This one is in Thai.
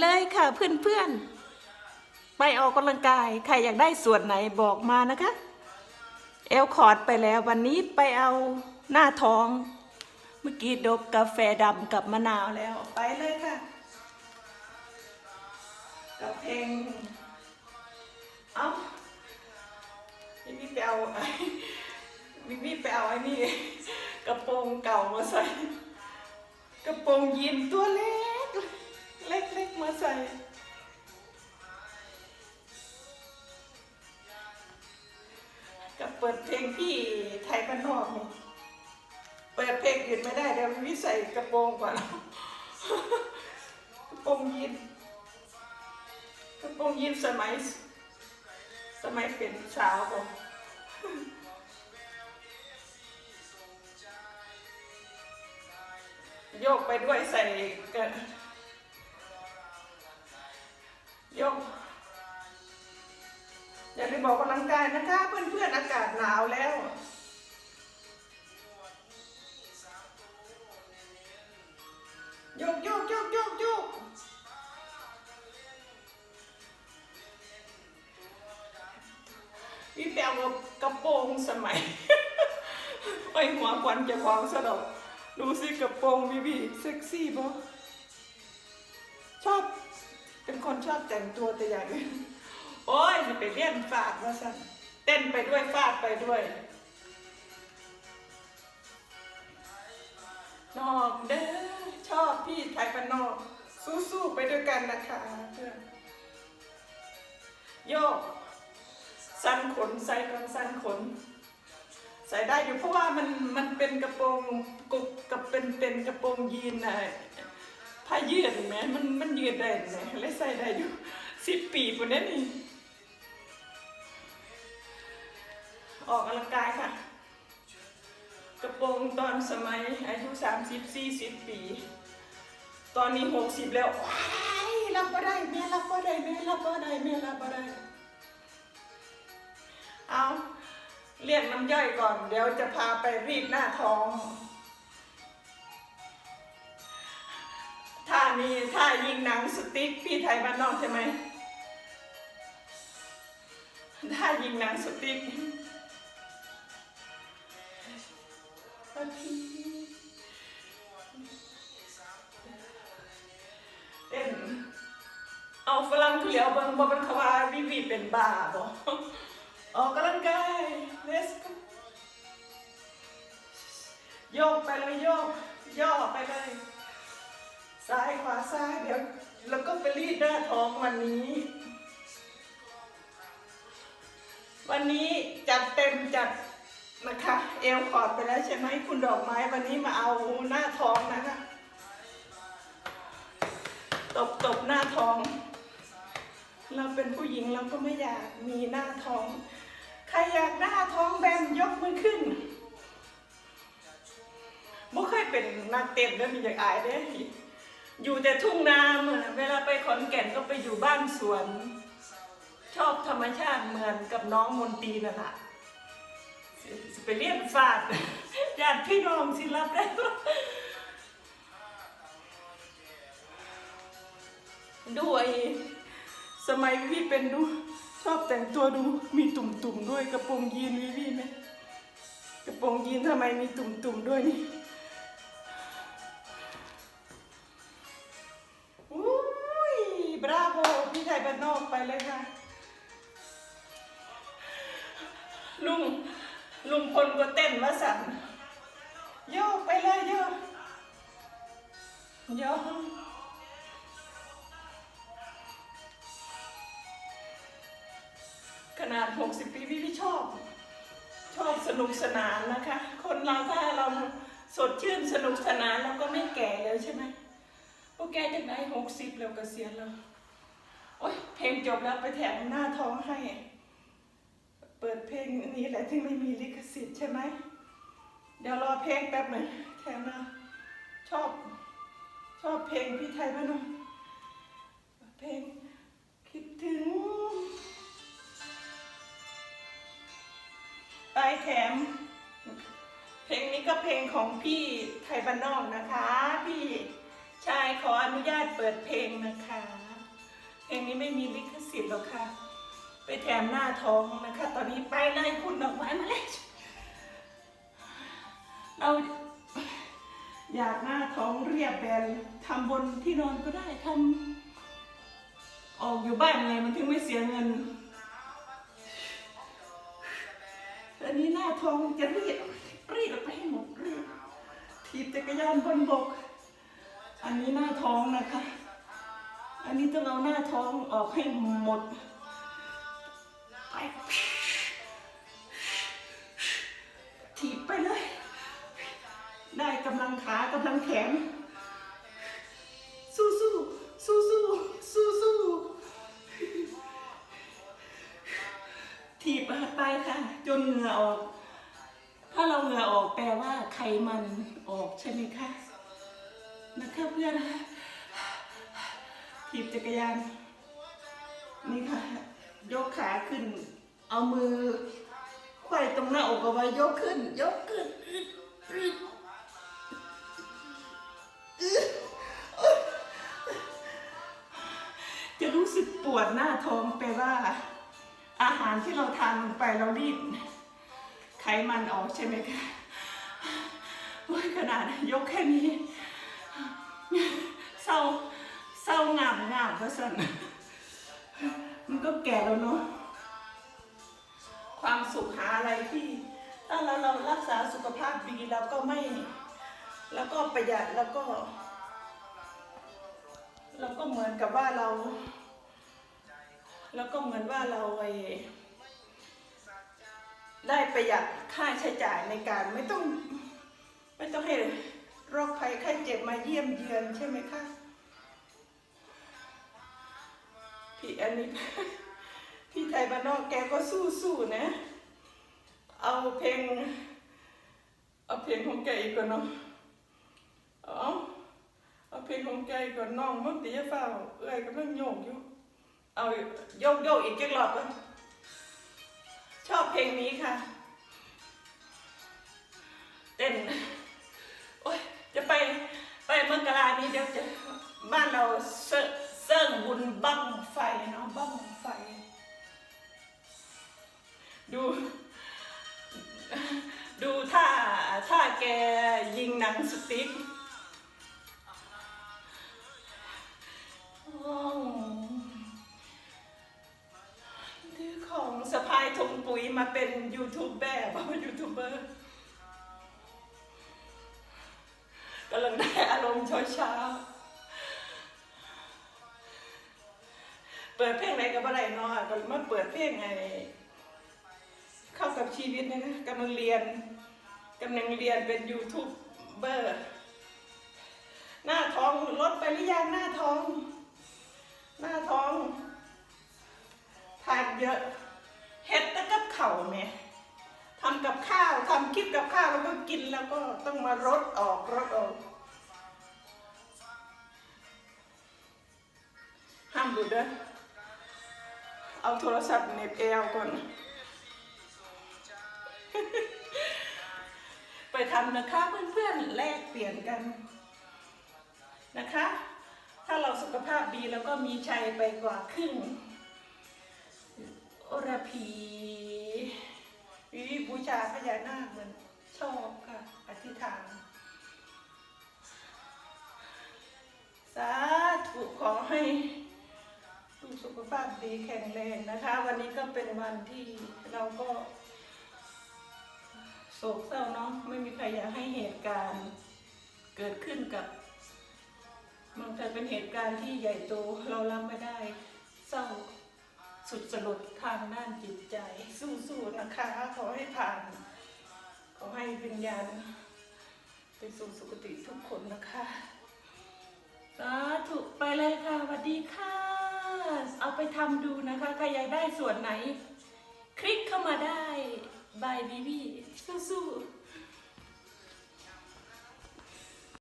เลยค่ะเพื่อนๆ ไปออกกำลังกาย ใครอยากได้ส่วนไหนบอกมานะคะ เอลคอร์ดไปแล้ววันนี้ไปเอาหน้าท้อง เมื่อกี้ดบกาแฟดำกับมะนาวแล้วไปเลยค่ะ กับเพลง เอาพี่พี่ไปเอาพี่พี่ไปเอาไอ้นี่กระโปรงเก่ามาใส่ กระโปรงยีนตัวเล็ก เล็กๆมาใส่กับเปิดเพลงพี่ไทยบ้านนอกนี่เปิดเพลงอื่นไม่ได้เดี๋ยววิใส่กระโปรงก่อนกระโปรงยีนกระโปรงยีนสมัย สมัยเป็นสาวบอกโยกไปด้วยใส่กัน นะคะเพื่อนๆอากาศหนาวแล้ว โยกโยกโยกโยกโยกพี่แปลว่ากระโปรงสมัยไปหัวควันจะควางสะดอกดูสิกระโปรงบีบีเซ็กซี่ปะชอบ เป็นคนชอบแต่งตัวแต่อย่างนี้โอ้ยจะไปเลี้ยนฟาดมาสั่น เต้นไปด้วยฟาดไปด้วย นอกเด้อชอบพี่ไทยปนนอก สู้ๆไปด้วยกันนะคะเพื่อนโยก สั้นขนใส่กอนสั้นขน ใส่ได้อยู่เพราะว่ามันมันเป็นกระโปรงกุกกับเป็นเป็นกระโปรงยีนน่ะผ้ายืดเห็นไหมมันมันยืดได้ไหมเลยใส่ได้อยู่สิบปีปุ่นนี้ ออกกำลังกายค่ะ กระโปรงตอนสมัยอายุสามสิบสี่สิบปี ตอนนี้หกสิบแล้วว้รับบ่ได้แม่รับบ่ได้แม่รับบ่ได้แม่รับบ่ได้เอาเรียกน้ำย่อยก่อน เดี๋ยวจะพาไปรีดหน้าท้องท่านี้ท่ายิงหนังสติ๊กพี่ไทยบ้านนอกใช่ไหมท่ายิงหนังสติ๊ก เต้นเอาฝรั่งทุเรียวเบิ่งบ่เป็นขาว่าวิวีเป็นบ้าบ่ออกกำลังกาย let's go โยกไปเลยโยกย่อไปเลย ซ้ายขวาซ้ายเดี๋ยวแล้วก็ไปรีดหน้าท้องวันนี้ วันนี้จัดเต็มจัด นะคะ เอวขอดไปแล้วใช่ไหมคุณดอกไม้วันนี้มาเอาหน้าท้องนะคะตบตบหน้าท้อง เราเป็นผู้หญิงเราก็ไม่อยากมีหน้าท้อง ใครอยากหน้าท้องแบนยกมือขึ้นไม่เคยเป็นนักเต้นแล้วมีอยากอายเด้อยู่แต่ทุ่งนาเมื่อเวลาไปขอนแก่นก็ไปอยู่บ้านสวน ชอบธรรมชาติเหมือนกับน้องมนตีนั่นแหละ ไปเลี้ยนฟาดญาติพี่น้องสิรับได้ด้วยสมัยวิวีเป็นดู ชอบแต่งตัวดูมีตุ่มๆด้วยกระโปรงยีนวิวีไหมกระโปรงยีนทำไมมีตุ่มๆด้วยนี่ นาด60 ปีพี่พี่ชอบ ชอบสนุกสนานนะคะ คนเราถ้าเราสดชื่นสนุกสนานเราก็ไม่แก่แล้วใช่ไหมพวกแกจะได้60แล้วกเกษียณแล้ว โอ๊ยเพลงจบแล้วไปแถมหน้าท้องให้ เปิดเพลงนี้แหละที่ไม่มีลิขสิทธิ์ใช่ไหม เดี๋ยวรอเพลงแป๊บหนึ่งแถมนะชอบ ชอบเพลงพี่ไทยพนมเพลงคิดถึง ไปแถมเพลงนี้ก็เพลงของพี่ไทยบ้านนอกนะคะ พี่ชายขออนุญาตเปิดเพลงนะคะ เพลงนี้ไม่มีลิขสิทธิ์หรอกค่ะ ไปแถมหน้าท้องนะคะ ตอนนี้ไปเลยคุณดอกไม้มาเลยเราอยากหน้าท้องเรียบแบนทำบนที่นอนก็ได้ทำออกอยู่บ้านไงมันถึงไม่เสียเงิน ทองจะรีดรีดออกไปให้หมดรีดถีบจักรยานบนบก อันนี้หน้าท้องนะคะ อันนี้ต้องเอาหน้าท้องออกให้หมดไปถีบไปเลย ได้กำลังขากำลังแขน สู้สู้สู้สู้สู้สู้ถีบไปค่ะ จนเหงื่อออก ออกแปลว่าไขมันออกใช่ไหมคะนะคะเพื่อนถีบจักรยาน นี่ค่ะ ยกขาขึ้น เอามือไขว้ตรงหน้าอกเอาไว้ยกขึ้น ยกขึ้นจะรู้สึกปวดหน้าท้องแปลว่า อาหารที่เราทานลงไปเรารีดไขมันออกใช่ไหมคะ ขนาดยกแค่นี้เศร้าเศร้างามงามก็สั่นมันก็แก่แล้วเนาะความสุขหาอะไรที่ ถ้าเราเรารักษาสุขภาพดีแล้วก็ไม่ แล้วก็ประหยัดแล้วก็แล้วก็เหมือนกับว่าเรา แล้วก็เหมือนว่าเราไอ้ได้ประหยัดค่าใช้จ่ายในการไม่ต้อง ไม่ต้องให้โรคภัยไข้เจ็บมาเยี่ยมเยือนใช่ไหมคะพี่อันนี้พี่ไทยบ้านนอกแกก็สู้ๆนะ เอาเพลงเอาเพลงของแกอีกก่อนเนาะเอาเอาเพลงของแกอีกก่อนน้องมันตีเฝ้าเอ้ยกำลังโยกอยู่เอาโยกโยกอีกจักรอบก่อนชอบเพลงนี้ค่ะเต้น จะไปไปเมืองกลานี้เดี๋ยวจะบ้านเราเสเสิ่งบุญบั้งไฟเนาะบั้งไฟ ดู ดูถ้าถ้าแกยิงหนังสติ๊กดื้อของสะพายถุงปุ๋ยมาเป็นยูทูบเบอร์เพราะยูทูบเบอร์ มณ์เช้าเช้าๆเปิดเพลงไหนกับอะไรเนาะก็มาเปิดเพลงไงเข้ากับชีวิตนะนะกำลังเรียนกำลังเรียนเป็นยูทูบเบอร์หน้าท้องลดไปหรือยังหน้าท้อง หน้าท้องทานเยอะเฮ็ดตะกับเข่าแหมทำกับข้าวทำคลิปกับข้าวแล้วก็กินแล้วก็ต้องมารดออกรดออก ดูเด้อเอาโทรศัพท์เน็บเอวก่อน ไปทำนะคะเพื่อนๆแลกเปลี่ยนกันนะคะ ถ้าเราสุขภาพดีแล้วก็มีชัยไปกว่าครึ่งอรพีวิบูชาพญานาคเหมือนชอบค่ะ อธิษฐาน สาธุขอให้ สุขภาพดีแข็งแรงนะคะ วันนี้ก็เป็นวันที่เราก็โศกเศร้าเนาะไม่มีใครอยากให้เหตุการณ์เกิดขึ้นกับมันเคยเป็นเหตุการณ์ที่ใหญ่โตเรารับไม่ได้เศร้าสุดสลดทางด้านจิตใจ สู้ๆนะคะ ขอให้ผ่าน ขอให้วิญญาณไปสู่สุคติทุกคนนะคะสาธุไปเลยค่ะสวัสดีค่ะ เอาไปทำดูนะคะ ใครอยากได้ส่วนไหน คลิกเข้ามาได้บายบีบีสู้ๆ